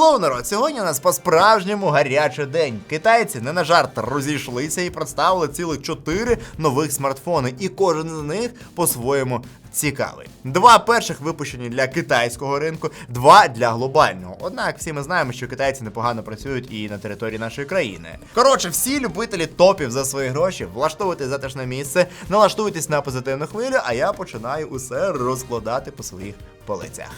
Hello, народ! Сьогодні у нас по-справжньому гарячий день. Китайці не на жарт розійшлися і представили цілих чотири нових смартфони, і кожен з них по-своєму цікавий. Два перших випущені для китайського ринку, два для глобального. Однак всі ми знаємо, що китайці непогано працюють і на території нашої країни. Коротше, всі любителі топів за свої гроші, влаштовуйте затишне місце, налаштуйтесь на позитивну хвилю, а я починаю усе розкладати по своїх полицях.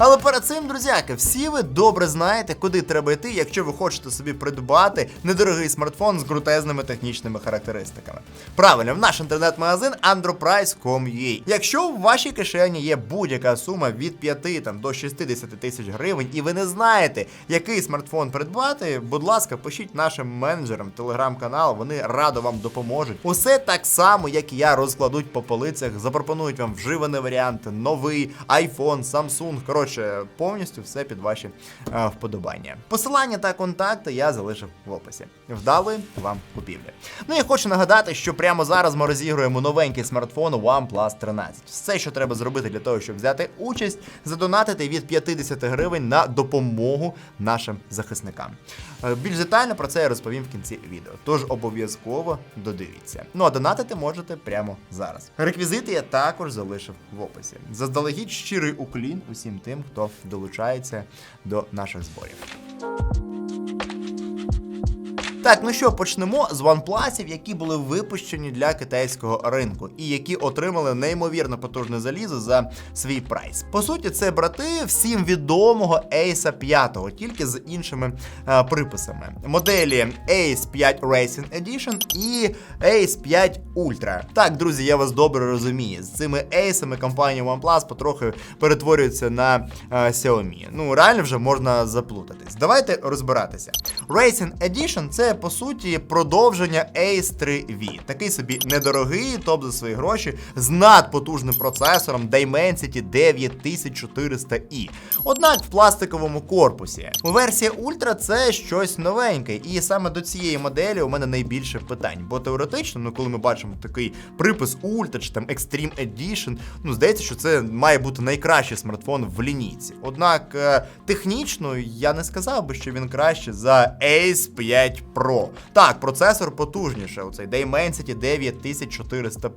Але перед цим, друзяки, всі ви добре знаєте, куди треба йти, якщо ви хочете собі придбати недорогий смартфон з крутезними технічними характеристиками. Правильно, в наш інтернет-магазин androprice.com.ua. Якщо в вашій кишені є будь-яка сума від 5 там, до 60 тисяч гривень, і ви не знаєте, який смартфон придбати, будь ласка, пишіть нашим менеджерам телеграм-канал, вони радо вам допоможуть. Усе так само, як і я, розкладуть по полицях, запропонують вам вживаний варіант, новий iPhone, Samsung. Коротше, повністю все під ваші е, вподобання. Посилання та контакти я залишив в описі. Вдалої вам купівлі. Ну і хочу нагадати, що прямо зараз ми розігруємо новенький смартфон OnePlus 13. Все, що треба зробити для того, щоб взяти участь, задонатити від 50 гривень на допомогу нашим захисникам. Е, Більш детально про це я розповім в кінці відео. Тож обов'язково додивіться. Ну а донатити можете прямо зараз. Реквізити я також залишив в описі. Заздалегідь щирий уклін усім тим, хто долучається до наших зборів. Так, ну що, почнемо з OnePlus, які були випущені для китайського ринку і які отримали неймовірно потужне залізо за свій прайс. По суті, це брати всім відомого Ace 5, тільки з іншими е, приписами. Моделі Ace 5 Racing Edition і Ace 5 Ultra. Так, друзі, я вас добре розумію. З цими Ace компанія OnePlus потрохи перетворюється на е, Xiaomi. Ну, реально вже можна заплутатись. Давайте розбиратися. Racing Edition це по суті продовження Ace 3V. Такий собі недорогий топ за свої гроші з надпотужним процесором Dimensity 9400i. Однак в пластиковому корпусі. Версія Ultra це щось новеньке, і саме до цієї моделі у мене найбільше питань. Бо теоретично, ну коли ми бачимо такий припис Ultra чи там Extreme Edition, ну здається, що це має бути найкращий смартфон в лінійці. Однак е, технічно я не сказав би, що він краще за Ace 5 Pro. Так, процесор потужніше, оцей Dimensity 9400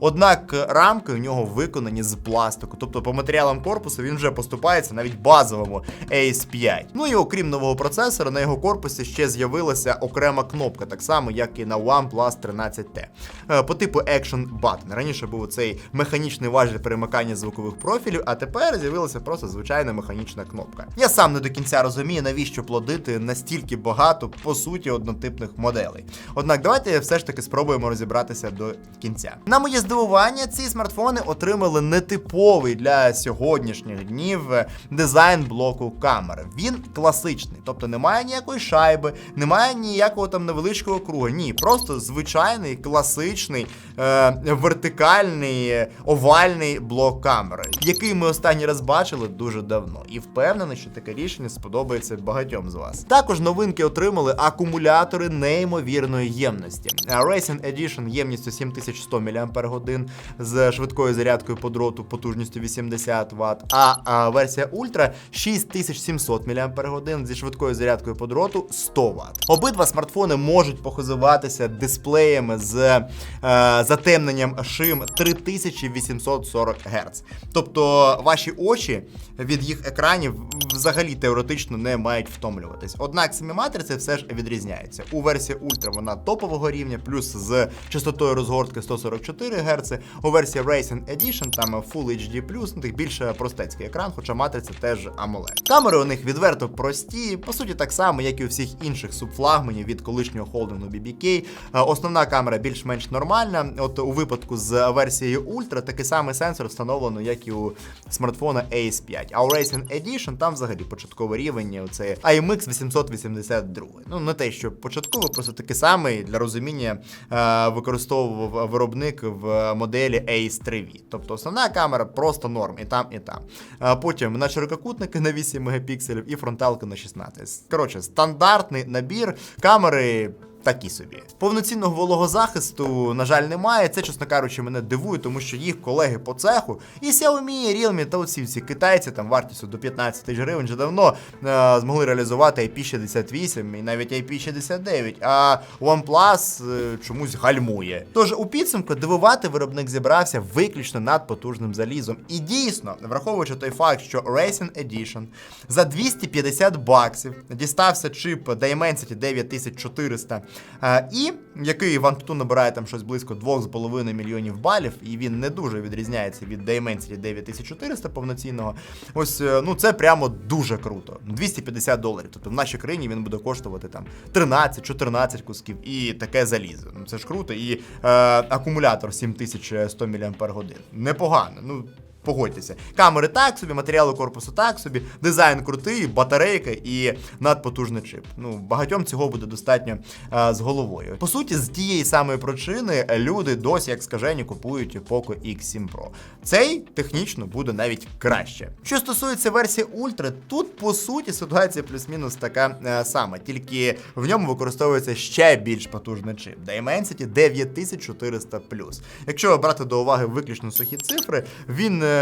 Однак е, рамки у нього виконані з пластику, тобто по матеріалам корпусу він вже поступається навіть базовому Ace 5. Ну і окрім нового процесора, на його корпусі ще з'явилася окрема кнопка, так само, як і на OnePlus 13T. Е, По типу Action Button. Раніше був цей механічний важіль перемикання звукових профілів, а тепер з'явилася просто звичайна механічна кнопка. Я сам не до кінця розумію, навіщо плодити настільки багато, по суті, однотипних моделей. Однак давайте все ж таки спробуємо розібратися до кінця. На моє здивування, ці смартфони отримали нетиповий для сьогоднішніх днів дизайн блоку камери. Він класичний, тобто немає ніякої шайби, немає ніякого там невеличкого круга. Ні, просто звичайний класичний е, вертикальний овальний блок камери, який ми останній раз бачили дуже давно. І впевнений, що таке рішення сподобається багатьом з вас. Також новинки отримали акумулятори неймовірної ємності. Racing Edition ємністю 7100 мАч з швидкою зарядкою по дроту потужністю 80 Вт, а, версія Ultra 6700 мАч зі швидкою зарядкою по дроту 100 Вт. Обидва смартфони можуть похизуватися дисплеями з е, затемненням шим 3840 Гц. Тобто ваші очі від їх екранів взагалі теоретично не мають втомлюватись. Однак самі матриці все ж відрізняються. У версії Ultra вона топового рівня, плюс з частотою розгортки 144 Гц. У версії Racing Edition там Full HD+, ну тих більше простецький екран, хоча матриця теж AMOLED. Камери у них відверто прості, по суті, так само, як і у всіх інших субфлагманів від колишнього холдингу BBK. Е, Основна камера більш-менш нормальна. От у випадку з версією Ultra такий самий сенсор встановлено, як і у смартфона Ace 5. А у Racing Edition там взагалі початковий рівень це IMX 882. Ну не те, що початково, просто такий самий для розуміння е, використовував виробник в моделі Ace 3V. Тобто основна камера просто норм, і там, і там. Е, потім на ширококутники на 8 мегапікселів і фронталка на 16. Коротше, стандартний набір камери такі собі. Повноцінного вологозахисту, на жаль, немає. Це, чесно кажучи, мене дивує, тому що їх колеги по цеху і Xiaomi, Realme та оці всі китайці там вартістю до 15 тисяч гривень вже давно е, змогли реалізувати IP68 і навіть IP69, а OnePlus е, чомусь гальмує. Тож у підсумку дивувати виробник зібрався виключно над потужним залізом. І дійсно, враховуючи той факт, що Racing Edition за 250 баксів дістався чип Dimensity 9400, е, і який в Antutu набирає там щось близько 2,5 мільйонів балів, і він не дуже відрізняється від Dimensity 9400 повноцінного. Ось е, ну це прямо дуже круто. 250 доларів. Тобто в нашій країні він буде коштувати там 13-14 кусків і таке залізо. Ну це ж круто. І е, акумулятор 7100 мАч. Непогано. Ну. Погодьтеся, камери так собі, матеріали корпусу так собі, дизайн крутий, батарейка і надпотужний чип. Ну, багатьом цього буде достатньо е, з головою. По суті, з тієї самої причини люди досі, як скажені, купують Poco X7 Pro. Цей технічно буде навіть краще. Що стосується версії Ultra, тут по суті ситуація плюс-мінус така е, сама, тільки в ньому використовується ще більш потужний чип. Dimensity 9400 Якщо брати до уваги виключно сухі цифри, він е,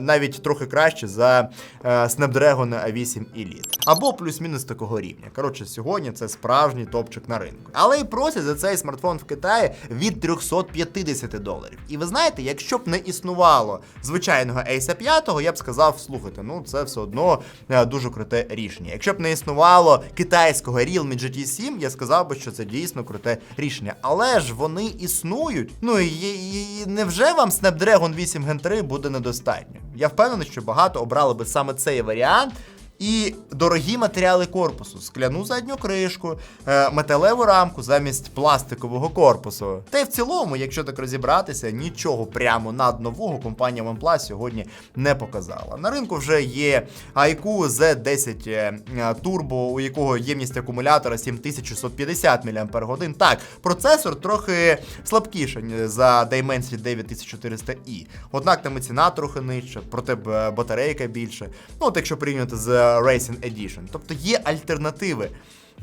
навіть трохи краще за е, Snapdragon 8 Elite. Або плюс-мінус такого рівня. Коротше, сьогодні це справжній топчик на ринку. Але і просять за цей смартфон в Китаї від 350 доларів. І ви знаєте, якщо б не існувало звичайного Ace 5, я б сказав, слухайте, ну це все одно е, дуже круте рішення. Якщо б не існувало китайського Realme GT 7, я сказав би, що це дійсно круте рішення. Але ж вони існують. Ну і, і, і невже вам Snapdragon 8 Gen 3 буде недостатньо? Я впевнений, що багато обрали би саме цей варіант. І дорогі матеріали корпусу, скляну задню кришку, е, металеву рамку замість пластикового корпусу. Та й в цілому, якщо так розібратися, нічого прямо над нового компанія OnePlus сьогодні не показала. На ринку вже є IQ Z10 е, Turbo, у якого ємність акумулятора 7650 мАч. Так, процесор трохи слабкіший за Dimensity 9400i. Однак там і ціна трохи нижча, проте батарейка більше. Ну, от якщо порівнювати з Racing Edition. Тобто є альтернативи.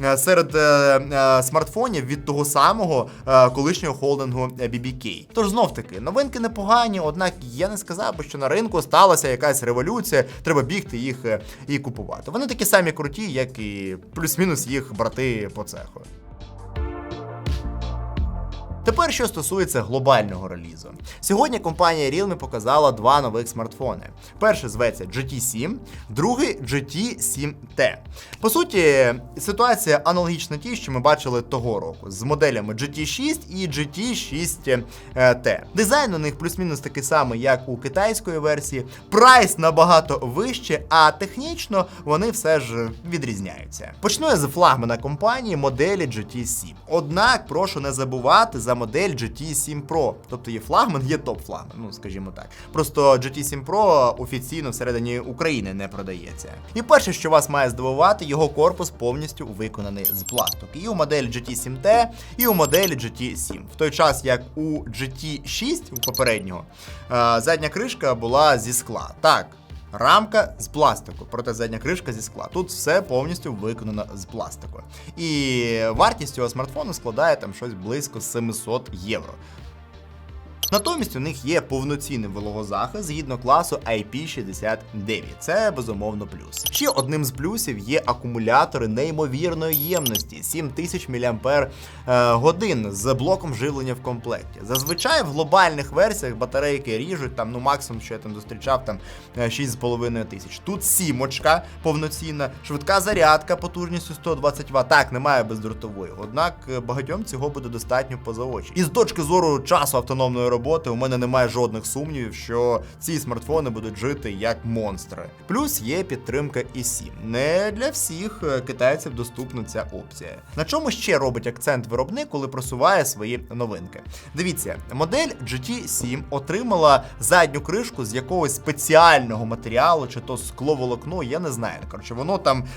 е, Серед е, е, смартфонів від того самого е, колишнього холдингу BBK. Тож знов таки, новинки непогані, однак я не сказав би, що на ринку сталася якась революція, треба бігти їх е, і купувати. Вони такі самі круті, як і плюс-мінус їх брати по цеху. Тепер, що стосується глобального релізу. Сьогодні компанія Realme показала два нових смартфони. Перший зветься GT7, другий GT7T. По суті, ситуація аналогічна тій, що ми бачили того року з моделями GT6 і GT6T. Дизайн у них плюс-мінус такий самий, як у китайської версії. Прайс набагато вище, а технічно вони все ж відрізняються. Почну я з флагмана компанії моделі GT7. Однак прошу не забувати за модель GT7 Pro. Тобто є флагман, є топ-флагман, ну скажімо так. Просто GT7 Pro офіційно всередині України не продається. І перше, що вас має здивувати, його корпус повністю виконаний з пластику. І у моделі GT7T, і у моделі GT7. В той час, як у GT6 у попереднього, е, задня кришка була зі скла. Так. Рамка з пластику, проте задня кришка зі скла. Тут все повністю виконано з пластику. І вартість цього смартфону складає там щось близько 700 євро. Натомість у них є повноцінний вологозахист згідно класу IP69. Це безумовно плюс. Ще одним з плюсів є акумулятори неймовірної ємності 7000 мАч годин з блоком живлення в комплекті. Зазвичай в глобальних версіях батарейки ріжуть там, ну максимум, що я там зустрічав, там е, 6,5 тисяч. Тут сімочка повноцінна, швидка зарядка потужністю 120 Вт. Так, немає бездротової. Однак е, багатьом цього буде достатньо поза очі. І з точки зору часу автономної роботи у мене немає жодних сумнівів, що ці смартфони будуть жити як монстри. Плюс є підтримка eSIM. Не для всіх е, китайців доступна ця опція. На чому ще робить акцент виробник, коли просуває свої новинки? Дивіться, модель GT7 отримала задню кришку з якогось спеціального матеріалу, чи то скловолокно, я не знаю. Коротше, воно там е,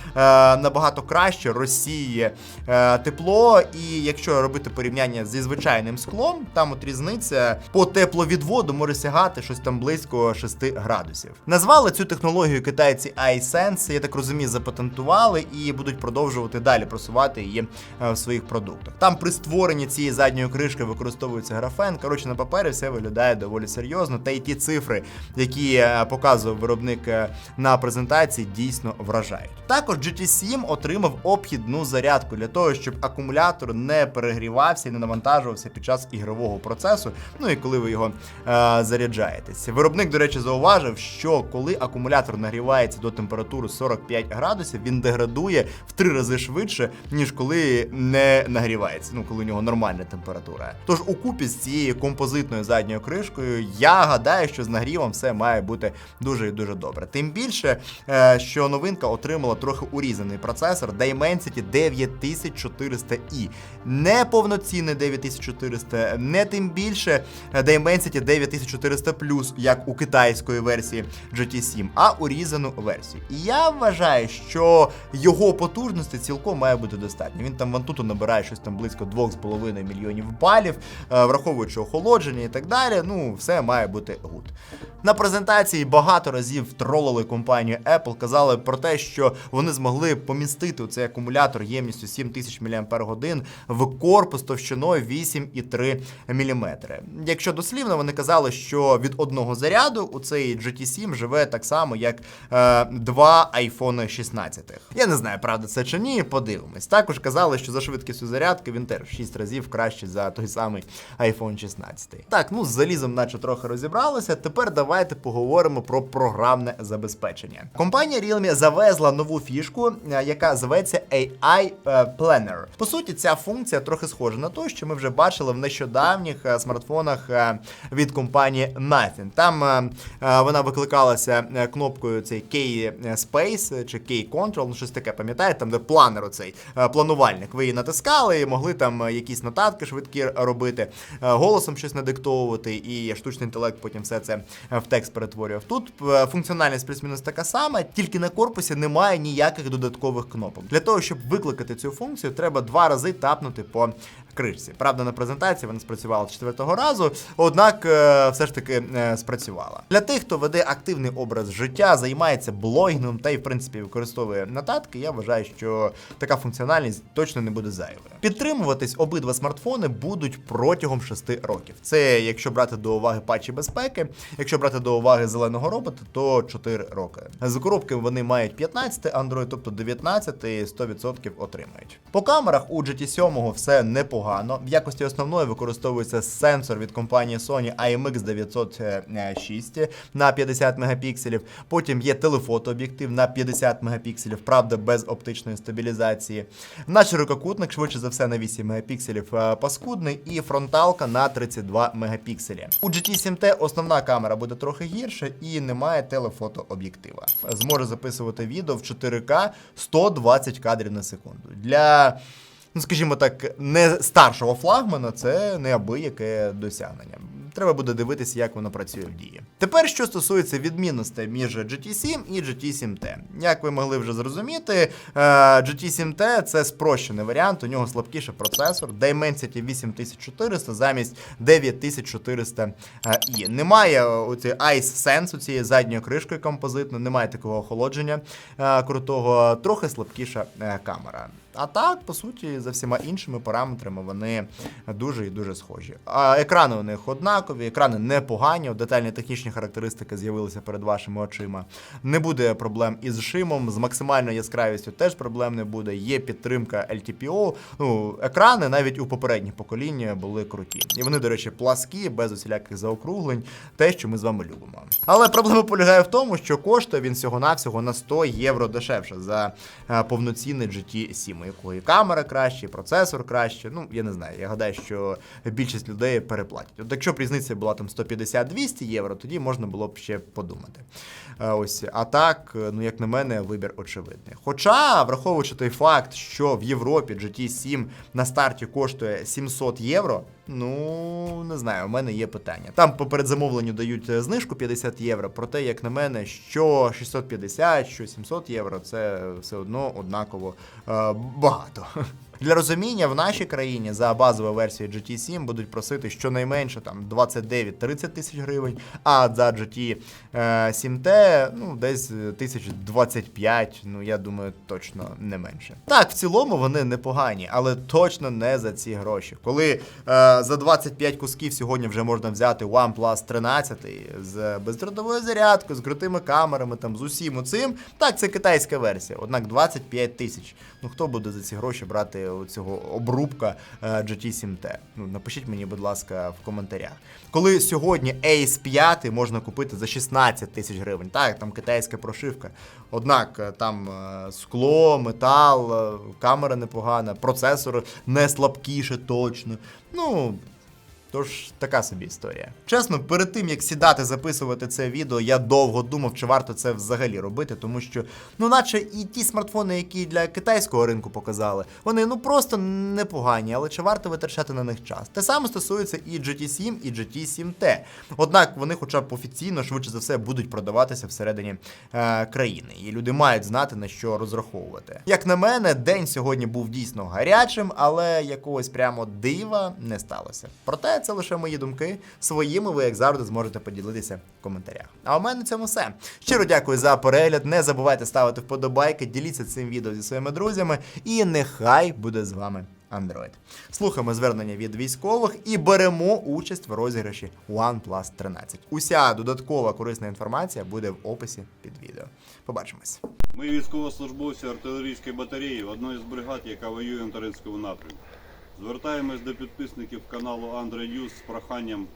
набагато краще розсіє е, тепло, і якщо робити порівняння зі звичайним склом, там от різниця по тепловідводу може сягати щось там близько 6 градусів. Назвали цю технологію китайці iSense, я так розумію, запатентували і будуть продовжувати далі просувати її е, в своїх продуктах. Там при створенні цієї задньої кришки використовується графен. Коротше, на папері все виглядає доволі серйозно. Та й ті цифри, які е, показував виробник е, на презентації, дійсно вражають. Також GT7 отримав обхідну зарядку для того, щоб акумулятор не перегрівався і не навантажувався під час ігрового процесу. Ну і коли ви його е, заряджаєтесь. Виробник, до речі, зауважив, що коли акумулятор нагрівається до температури 45 градусів, він деградує в три рази швидше, ніж коли не нагрівається. Ну коли у нього нормальна температура. Тож у купі з цією композитною задньою кришкою, я гадаю, що з нагрівом все має бути дуже і дуже добре. Тим більше, е, що новинка отримала трохи урізаний процесор Dimensity 9400i. Не повноцінний 9400, не тим більше Dimensity 9400 як у китайської версії GT7, а урізану версію. І я вважаю, що його потужності цілком має бути достатньо. Він там вантуту набирає щось там близько 2,5 мільйонів балів, е, враховуючи охолодження і так далі. Ну, все має бути гуд. На презентації багато разів тролили компанію Apple, казали про те, що вони змогли помістити цей акумулятор ємністю 7000 мАч в корпус товщиною 8,3 мм. Якщо дослівно, вони казали, що від одного заряду у цей GT7 живе так само, як е, два iPhone 16. Я не знаю, правда це чи ні, подивимось. Також казали, що за швидкістю зарядки він теж в 6 разів кращий за той самий iPhone 16. Так, ну з залізом, наче трохи розібралися. Тепер давайте поговоримо про програмне забезпечення. Компанія Realme завезла нову фішку, е, яка зветься AI е, Planner. По суті, ця функція трохи схожа на те, що ми вже бачили в нещодавніх е, смартфонах від компанії Nothing. Там е, е, вона викликалася е, кнопкою цей K-Space чи K-Control, ну щось таке, пам'ятаєте, там де планер оцей е, планувальник. Ви її натискали і могли там е, якісь нотатки швидкі робити, е, голосом щось надиктовувати, і штучний інтелект потім все це е, в текст перетворював. Тут е, функціональність плюс-мінус така сама, тільки на корпусі немає ніяких додаткових кнопок. Для того, щоб викликати цю функцію, треба два рази тапнути по кришці. Правда, на презентації вона спрацювала четвертого разу, однак е, все ж таки е, спрацювала. Для тих, хто веде активний образ життя, займається блогінгом та й в принципі використовує нотатки, я вважаю, що така функціональність точно не буде зайвою. Підтримуватись обидва смартфони будуть протягом 6 років. Це якщо брати до уваги патчі безпеки, якщо брати до уваги зеленого робота, то 4 роки. З коробки вони мають 15 Android, тобто 19 і 100% отримають. По камерах у GT7 все непогано. В якості основної використовується сенсор від компанії Sony IMX 906 на 50 мегапікселів. Потім є телефотооб'єктив на 50 мегапікселів, правда, без оптичної стабілізації. Наш ширококутник, швидше за все, на 8 мегапікселів е, паскудний, і фронталка на 32 мегапікселі. У GT7T основна камера буде трохи гірше і немає телефотооб'єктива. Зможе записувати відео в 4К 120 кадрів на секунду. Для ну скажімо так, не старшого флагмана, це неабияке досягнення. Треба буде дивитися, як воно працює в дії. Тепер, що стосується відмінностей між GT7 і GT7T. Як ви могли вже зрозуміти, е, GT7T це спрощений варіант, у нього слабкіший процесор, Dimensity 8400 замість 9400 i. Немає оцієї Ice Sense, цієї задньої кришкою композитної, немає такого охолодження е, крутого, трохи слабкіша е, камера. А так, по суті, за всіма іншими параметрами вони дуже і дуже схожі. А екрани у них однакові, екрани непогані, детальні технічні характеристики з'явилися перед вашими очима. Не буде проблем із шимом, з максимальною яскравістю теж проблем не буде. Є підтримка LTPO. Ну, екрани навіть у попередніх покоління були круті. І вони, до речі, пласкі, без усіляких заокруглень, те, що ми з вами любимо. Але проблема полягає в тому, що коштує він всього-навсього на 100 євро дешевше за е, повноцінний GT7 у якої камера краще, процесор краще. Ну, я не знаю. Я гадаю, що більшість людей переплатять. От якщо б різниця була там 150-200 євро, тоді можна було б ще подумати. Е, Ось, а так, е, ну як на мене, вибір очевидний. Хоча, враховуючи той факт, що в Європі GT7 на старті коштує 700 євро. Ну, не знаю, у мене є питання. Там по передзамовленню дають е, знижку 50 євро, проте, як на мене, що 650, що 700 євро, це все одно однаково е, багато. Для розуміння, в нашій країні за базову версію GT7 будуть просити щонайменше там 29-30 тисяч гривень, а за GT е, 7T ну, десь е, тисяч 25, ну я думаю, точно не менше. Так, в цілому вони непогані, але точно не за ці гроші. Коли е, за 25 кусків сьогодні вже можна взяти OnePlus 13 з бездротовою зарядкою, з крутими камерами, там з усім цим. Так, це китайська версія, однак 25 тисяч. Ну хто буде за ці гроші брати цього обрубка е, GT7T? Ну напишіть мені, будь ласка, в коментарях. Коли сьогодні Ace 5 можна купити за 16 тисяч гривень, так, там китайська прошивка. Однак е, там е, скло, метал, камера непогана, процесор не слабкіше точно. Ну. Тож така собі історія. Чесно, перед тим як сідати записувати це відео, я довго думав, чи варто це взагалі робити, тому що, ну, наче і ті смартфони, які для китайського ринку показали, вони ну просто непогані, але чи варто витрачати на них час? Те саме стосується і GT7, і GT7T. Однак вони, хоча б офіційно, швидше за все, будуть продаватися всередині е, країни, і люди мають знати на що розраховувати. Як на мене, день сьогодні був дійсно гарячим, але якогось прямо дива не сталося. Проте це лише мої думки. Своїми ви, як завжди, зможете поділитися в коментарях. А у мене на цьому все. Щиро дякую за перегляд. Не забувайте ставити вподобайки, діліться цим відео зі своїми друзями, і нехай буде з вами. Android. Слухаємо звернення від військових і беремо участь в розіграші OnePlus 13. Уся додаткова корисна інформація буде в описі під відео. Побачимось. Ми військовослужбовці артилерійської батареї одної з бригад, яка воює на Таринському напрямку. Звертаємось до підписників каналу Андре News з проханням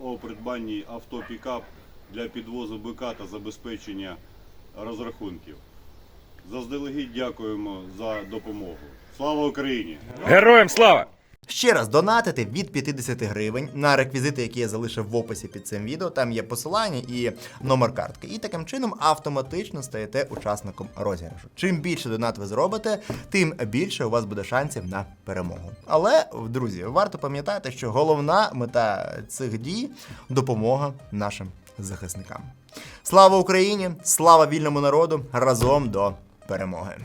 о придбанні авто пікап для підвозу бика та забезпечення розрахунків. Заздалегідь дякуємо за допомогу. Слава Україні! Героям слава! Ще раз донатити від 50 гривень на реквізити, які я залишив в описі під цим відео. Там є посилання і номер картки. І таким чином автоматично стаєте учасником розіграшу. Чим більше донат ви зробите, тим більше у вас буде шансів на перемогу. Але, друзі, варто пам'ятати, що головна мета цих дій допомога нашим захисникам. Слава Україні! Слава вільному народу! Разом до перемоги!